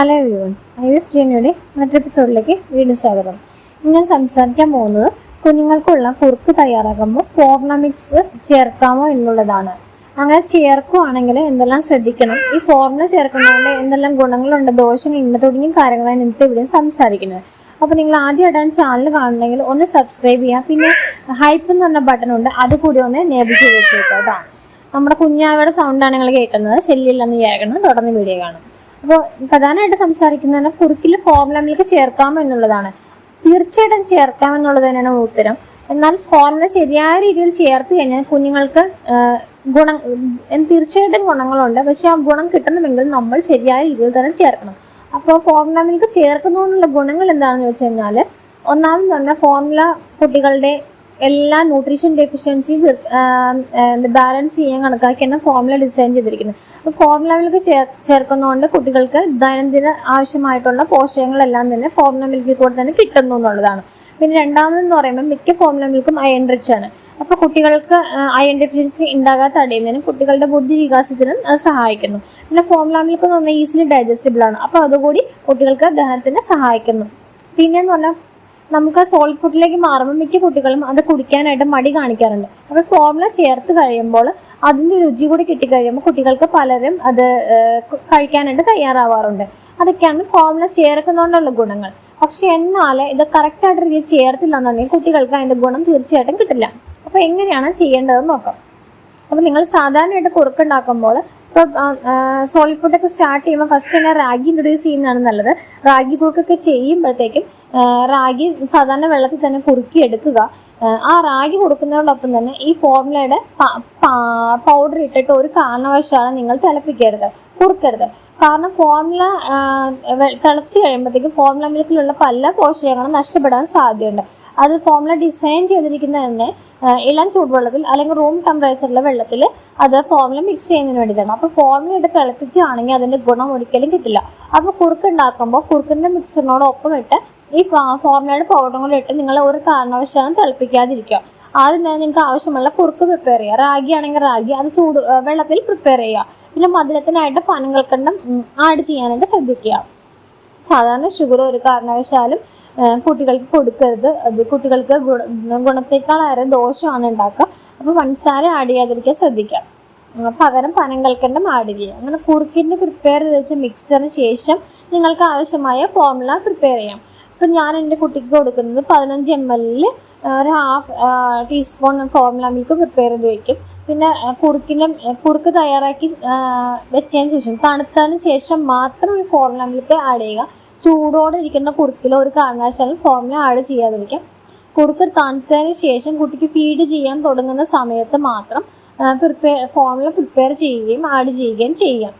Hello everyone I F ജെനിയുടെ മറ്റൊരു എപ്പിസോഡിലേക്ക് വീണ്ടും സ്വാഗതം. ഇന്ന് ഞാൻ സംസാരിക്കാൻ പോകുന്നത് കുഞ്ഞുങ്ങൾക്കുള്ള കുറുക്ക് തയ്യാറാക്കുമ്പോൾ ഫോർണമിക്സ് ചേർക്കാമോ എന്നുള്ളതാണ്. അങ്ങനെ ചേർക്കുവാണെങ്കിൽ എന്തെല്ലാം ശ്രദ്ധിക്കണം? ഈ ഫോർമുല ചേർക്കുന്നതുകൊണ്ട് എന്തെല്ലാം ഗുണങ്ങളുണ്ട്? ദോഷങ്ങൾ ഇന്ന തുടങ്ങിയ കാര്യങ്ങളാണ് ഇന്നത്തെ ഇവിടെ സംസാരിക്കുന്നത്. അപ്പോൾ നിങ്ങൾ ആദ്യമായിട്ടാണ് ചാനൽ കാണണമെങ്കിൽ ഒന്ന് സബ്സ്ക്രൈബ് ചെയ്യുക. പിന്നെ ഹൈപ്പ് എന്ന് പറഞ്ഞ ബട്ടൺ ഉണ്ട്. അത് കൂടി ഒന്ന് നേബി ചെയ്ത് വെച്ചേക്കാം കേട്ടോ. നമ്മുടെ കുഞ്ഞാവയുടെ സൗണ്ടാണ് നിങ്ങൾ കേൾക്കുന്നത്. ശല്യമില്ലെന്ന് വിചാരിക്കണം തുടർന്ന് വീഡിയോ കാണും. അപ്പോൾ പ്രധാനമായിട്ട് സംസാരിക്കുന്ന കുറുക്കിൽ ഫോർമുല മിൽക്ക് ചേർക്കാം എന്നുള്ളതാണ്. തീർച്ചയായിട്ടും ചേർക്കാം എന്നുള്ളത് തന്നെയാണ് ഉത്തരം. എന്നാൽ ഫോർമുല ശരിയായ രീതിയിൽ ചേർത്ത് കഴിഞ്ഞാൽ കുഞ്ഞുങ്ങൾക്ക് ഗുണം തീർച്ചയായിട്ടും ഗുണങ്ങളുണ്ട്. പക്ഷെ ആ ഗുണം കിട്ടണമെങ്കിൽ നമ്മൾ ശരിയായ രീതിയിൽ തന്നെ ചേർക്കണം. അപ്പോൾ ഫോർമുല മിൽക്ക് ചേർക്കുന്നതുകൊണ്ടുള്ള ഗുണങ്ങൾ എന്താണെന്ന് വെച്ച് കഴിഞ്ഞാൽ ഒന്നാമത് തന്നെ ഫോർമുല കുട്ടികളുടെ എല്ലാ ന്യൂട്രീഷൻ ഡെഫിഷ്യൻസി ബാലൻസ് ചെയ്യാൻ കണക്കാക്കിയാണ് ഫോർമുല ഡിസൈൻ ചെയ്തിരിക്കുന്നത്. അപ്പോൾ ഫോർമുലയിലേക്ക് ചേർക്കുന്നതുകൊണ്ട് കുട്ടികൾക്ക് ദൈനംദിന ആവശ്യമായിട്ടുള്ള പോഷകങ്ങളെല്ലാം തന്നെ ഫോർമുല മിൽക്കിൽ കൂടെ തന്നെ കിട്ടുന്നു എന്നുള്ളതാണ്. പിന്നെ രണ്ടാമതെന്ന് പറയുമ്പോൾ മിക്ക ഫോർമുല മിൽക്കും അയൺ റിച്ച് ആണ്. അപ്പോൾ കുട്ടികൾക്ക് അയൺ ഡെഫിഷ്യൻസി ഉണ്ടാകാതെ തടയുന്നതിനും കുട്ടികളുടെ ബുദ്ധി വികാസത്തിനും സഹായിക്കുന്നു. പിന്നെ ഫോർമുല മിൽക്ക് എന്ന് പറഞ്ഞാൽ ഈസിലി ഡൈജസ്റ്റബിൾ ആണ്. അപ്പോൾ അതുകൂടി കുട്ടികൾക്ക് ദഹനത്തിന് സഹായിക്കുന്നു. പിന്നെ എന്ന് പറഞ്ഞാൽ നമുക്ക് സോൾട്ട് ഫുഡിലേക്ക് മാറുമ്പോൾ മിക്ക കുട്ടികളും അത് കുടിക്കാനായിട്ട് മടി കാണിക്കാറുണ്ട്. അപ്പോൾ ഫോർമുല ചേർത്ത് കഴിയുമ്പോൾ അതിന്റെ രുചി കൂടി കിട്ടിക്കഴിയുമ്പോൾ കുട്ടികൾക്ക് പലരും അത് കഴിക്കാനായിട്ട് തയ്യാറാവാറുണ്ട്. അതൊക്കെയാണ് ഫോർമുല ചേർക്കുന്നതുകൊണ്ടുള്ള ഗുണങ്ങൾ. പക്ഷെ എന്നാൽ ഇത് കറക്റ്റായിട്ട് രീതിയിൽ ചേർത്തില്ല എന്നുണ്ടെങ്കിൽ കുട്ടികൾക്ക് അതിന്റെ ഗുണം തീർച്ചയായിട്ടും കിട്ടില്ല. അപ്പോൾ എങ്ങനെയാണ് ചെയ്യേണ്ടതെന്ന് നോക്കാം. അപ്പോൾ നിങ്ങൾ സാധാരണയായിട്ട് കുറുക്കുണ്ടാക്കുമ്പോൾ ഇപ്പോൾ സോളിഡ് ഫുഡൊക്കെ സ്റ്റാർട്ട് ചെയ്യുമ്പോൾ ഫസ്റ്റ് തന്നെ റാഗി ഇൻട്രൊഡ്യൂസ് ചെയ്യുന്നതാണ് നല്ലത്. റാഗി കുറുക്കൊക്കെ ചെയ്യുമ്പോഴത്തേക്കും റാഗി സാധാരണ വെള്ളത്തിൽ തന്നെ കുറുക്കി എടുക്കുക ആ, റാഗി കൊടുക്കുന്നതോടൊപ്പം തന്നെ ഈ ഫോർമുലയുടെ പൗഡർ ഇട്ടിട്ട് ഒരു കാരണവശാലും നിങ്ങൾ തിളപ്പിക്കരുത് കുറുക്കരുത്. കാരണം ഫോർമുല തിളച്ച് കഴിയുമ്പോഴത്തേക്കും ഫോർമുല മിൽക്കിലുള്ള പല പോഷകങ്ങളും നഷ്ടപ്പെടാൻ സാധ്യതയുണ്ട്. അത് ഫോർമുല ഡിസൈൻ ചെയ്തിരിക്കുന്ന തന്നെ ഇളം ചൂടുവെള്ളത്തിൽ അല്ലെങ്കിൽ റൂം ടെമ്പറേച്ചറിലെ വെള്ളത്തിൽ അത് ഫോർമുല മിക്സ് ചെയ്യുന്നതിന് വേണ്ടിയിട്ടാണ്. അപ്പോൾ ഫോർമുല ഇട്ട് തിളപ്പിക്കുകയാണെങ്കിൽ അതിന്റെ ഗുണം ഒരിക്കലും കിട്ടില്ല. അപ്പോൾ കുറുക്കുണ്ടാക്കുമ്പോൾ കുറുക്കിന്റെ മിക്സറിനോടൊപ്പം ഇട്ട് ഈ ഫോർമുലയുടെ പൗഡറും ഇട്ട് നിങ്ങൾ ഒരു കാരണവശാലും തിളപ്പിക്കാതിരിക്കുക. ആദ്യം തന്നെ നിങ്ങൾക്ക് ആവശ്യമുള്ള കുറുക്ക് പ്രിപ്പയർ ചെയ്യുക. റാഗി ആണെങ്കിൽ റാഗി അത് ചൂട് വെള്ളത്തിൽ പ്രിപ്പയർ ചെയ്യുക. പിന്നെ മധുരത്തിനായിട്ട് പനങ്കൽക്കണ്ടം ആഡ് ചെയ്യാനായിട്ട് ശ്രദ്ധിക്കുക. സാധാരണ ഷുഗർ ഒരു കാരണവശാലും കുട്ടികൾക്ക് കൊടുക്കരുത്. അത് കുട്ടികൾക്ക് ഗുണ ഗുണത്തേക്കാളേറെ ദോഷമാണ് ഉണ്ടാക്കുക. അപ്പോൾ പഞ്ചസാര ആഡ് ചെയ്യാതിരിക്കാൻ ശ്രദ്ധിക്കുക. പകരം പനങ്കൽക്കണ്ടം ആഡ് ചെയ്യുക. അങ്ങനെ കുറുക്കിന്റെ പ്രിപ്പയർ ചെയ്ത് വെച്ച മിക്സ്ചറിന് ശേഷം നിങ്ങൾക്ക് ആവശ്യമായ ഫോർമുല പ്രിപ്പയർ ചെയ്യാം. ഇപ്പം ഞാൻ എന്റെ കുട്ടിക്ക് കൊടുക്കുന്നത് പതിനഞ്ച് എം എല്ലിൽ ഒരു half teaspoon formula milk prepare ചെയ്ത് വെക്കും. പിന്നെ കുറുക്കിന്റെ കുറുക്ക് തയ്യാറാക്കി വെച്ചതിന് ശേഷം തണുത്തതിന് ശേഷം മാത്രം ഈ ഫോർമുല മിൽക്ക് ആഡ് ചെയ്യുക. ചൂടോടെ ഇരിക്കുന്ന കുറുക്കിൽ ഒരു കാരണവശാലും ഫോർമുല ആഡ് ചെയ്യാതിരിക്കാം. കുറുക്ക് തണുത്തതിന് ശേഷം കുട്ടിക്ക് ഫീഡ് ചെയ്യാൻ തുടങ്ങുന്ന സമയത്ത് മാത്രം പ്രിപ്പയർ ഫോർമുല പ്രിപ്പയർ ചെയ്യുകയും ആഡ് ചെയ്യുകയും ചെയ്യാം.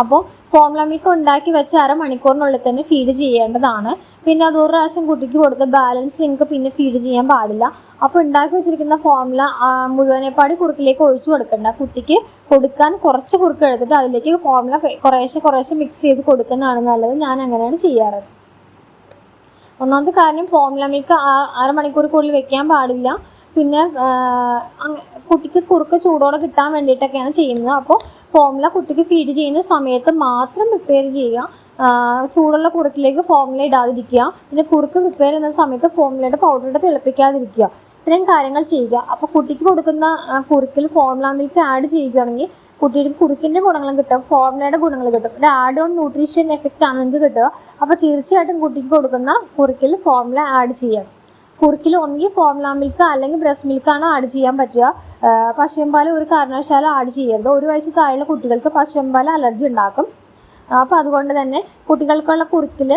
അപ്പോൾ ഫോർമുല മിൽക്ക് ഉണ്ടാക്കി വെച്ച് അരമണിക്കൂറിനുള്ളിൽ തന്നെ ഫീഡ് ചെയ്യേണ്ടതാണ്. പിന്നെ അത് ഒരു പ്രാവശ്യം കുട്ടിക്ക് കൊടുത്ത ബാലൻസ് നിങ്ങൾക്ക് പിന്നെ ഫീഡ് ചെയ്യാൻ പാടില്ല. അപ്പോൾ ഉണ്ടാക്കി വെച്ചിരിക്കുന്ന ഫോർമുല മുഴുവനെപ്പാടി കുറുക്കിലേക്ക് ഒഴിച്ചു കൊടുക്കണ്ട. കുട്ടിക്ക് കൊടുക്കാൻ കുറച്ച് കുറുക്ക് എടുത്തിട്ട് അതിലേക്ക് ഫോർമുല കുറേശ്ശെ കുറേശ്ശെ മിക്സ് ചെയ്ത് കൊടുക്കുന്നതാണ് നല്ലത്. ഞാൻ അങ്ങനെയാണ് ചെയ്യാറ്. ഒന്നാമത്തെ കാര്യം ഫോർമുല മിൽക്ക് അരമണിക്കൂർ കൂടുതൽ വെക്കാൻ പാടില്ല. പിന്നെ കുട്ടിക്ക് കുറുക്ക് ചൂടോടെ കിട്ടാൻ വേണ്ടിയിട്ടൊക്കെയാണ് ചെയ്യുന്നത്. അപ്പോൾ ഫോർമുല കുട്ടിക്ക് ഫീഡ് ചെയ്യുന്ന സമയത്ത് മാത്രം പ്രിപ്പയർ ചെയ്യുക. ചൂടുള്ള കുറുക്കിലേക്ക് ഫോർമുല ഇടാതിരിക്കുക. പിന്നെ കുറുക്ക് പ്രിപ്പയർ ചെയ്യുന്ന സമയത്ത് ഫോർമുലയുടെ പൗഡർ ഇട്ട് തിളപ്പിക്കാതിരിക്കുക. ഇത്രയും കാര്യങ്ങൾ ചെയ്യുക. അപ്പോൾ കുട്ടിക്ക് കൊടുക്കുന്ന കുറുക്കിൽ ഫോർമുല മിൽക്ക് ആഡ് ചെയ്യുകയാണെങ്കിൽ കുട്ടിയുടെ കുറുക്കിന്റെ ഗുണങ്ങളും കിട്ടും. ഫോർമുലയുടെ ഗുണങ്ങൾ കിട്ടും. ഒരു ആഡ് ഓൺ ന്യൂട്രീഷൻ എഫക്റ്റ് ആണ് നിങ്ങൾക്ക് കിട്ടുക. അപ്പോൾ തീർച്ചയായിട്ടും കുട്ടിക്ക് കൊടുക്കുന്ന കുറുക്കിൽ ഫോർമുല ആഡ് ചെയ്യാം കുറുക്കിൽ ഒന്നുകിൽ ഫോർമുല മിൽക്ക് അല്ലെങ്കിൽ ബ്രസ്റ്റ് മിൽക്കാണ് ആഡ് ചെയ്യാൻ പറ്റുക. ആ, പശുമ്പാൽ ഒരു കാരണവശാലും ആഡ് ചെയ്യരുത്. ഒരു വയസ്സ് താഴെയുള്ള കുട്ടികൾക്ക് പശുമ്പാൽ അലർജി ഉണ്ടാക്കും. അപ്പോൾ അതുകൊണ്ട് തന്നെ കുട്ടികൾക്കുള്ള കുറുക്കിൽ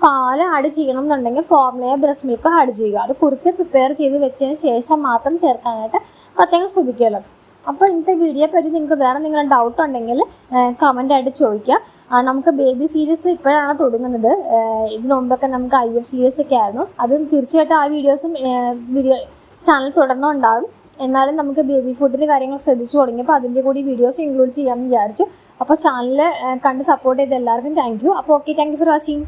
പാൽ ആഡ് ചെയ്യണം എന്നുണ്ടെങ്കിൽ ഫോർമുലയോ ബ്രസ്റ്റ് മിൽക്കോ ആഡ് ചെയ്യുക. അത് കുറുക്ക് പ്രിപ്പയർ ചെയ്ത് വെച്ചതിന് ശേഷം മാത്രം ചേർക്കാനായിട്ട് പ്രത്യേകം ശ്രദ്ധിക്കുമല്ലോ. അപ്പോൾ ഇന്നത്തെ വീഡിയോ പറ്റി നിങ്ങൾക്ക് വേറെ എന്തെങ്കിലും ഡൗട്ട് ഉണ്ടെങ്കിൽ കമന്റായിട്ട് ചോദിക്കുക നമുക്ക് ബേബി സീരീസ് ഇപ്പോഴാണ് തുടങ്ങുന്നത്. ഇതിനുമുമ്പൊക്കെ നമുക്ക് ഐ എഫ് സീരീസ് ഒക്കെ ആയിരുന്നു. അത് തീർച്ചയായിട്ടും ആ വീഡിയോസും വീഡിയോ ചാനൽ തുടർന്നുണ്ടാകും. എന്നാലും നമുക്ക് ബേബി ഫുഡിന്റെ കാര്യങ്ങൾ ശ്രദ്ധിച്ചു തുടങ്ങിയപ്പോൾ അതിന്റെ കൂടി വീഡിയോസ് ഇൻക്ലൂഡ് ചെയ്യാമെന്ന് വിചാരിച്ചു. അപ്പോൾ ചാനൽ കണ്ട് സപ്പോർട്ട് ചെയ്ത എല്ലാവർക്കും താങ്ക് യു അപ്പോൾ okay thank you for watching